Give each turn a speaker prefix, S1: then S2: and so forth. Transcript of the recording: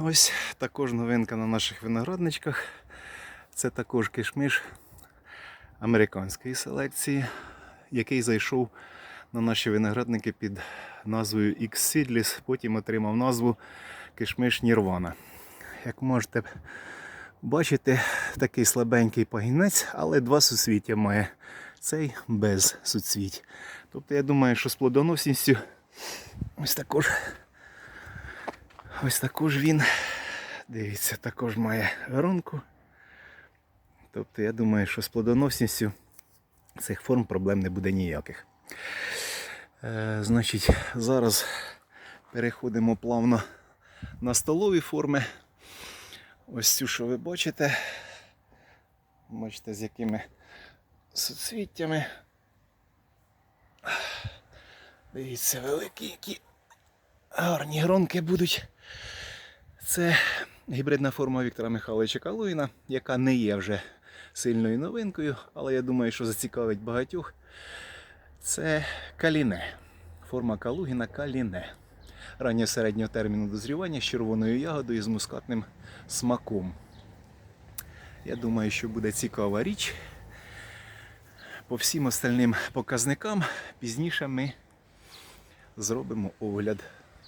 S1: Ось також новинка на наших виноградничках. Це також кишмиш американської селекції, який зайшов на наші виноградники під назвою X Seedless, потім отримав назву кишмиш Нірвана. Як можете бачити, такий слабенький пагінець, але два суцвіття має. Цей без суцвіть. Тобто я думаю, що з плодоносністю ось також Ось також він, дивіться, також має гронку. Тобто я думаю, що з плодоносністю цих форм проблем не буде ніяких. Е, значить, зараз переходимо плавно на столові форми. Ось цю, що ви бачите. Бачите, з якими суцвіттями. Дивіться, великі які гарні гронки будуть. Це гібридна форма Віктора Михайловича Калуїна, яка не є вже сильною новинкою, але я думаю, що зацікавить багатьох. Це каліне. Форма Калугіна каліне. Раннього середнього терміну дозрівання з червоною ягодою з мускатним смаком. Я думаю, що буде цікава річ. По всім остальним показникам пізніше ми зробимо огляд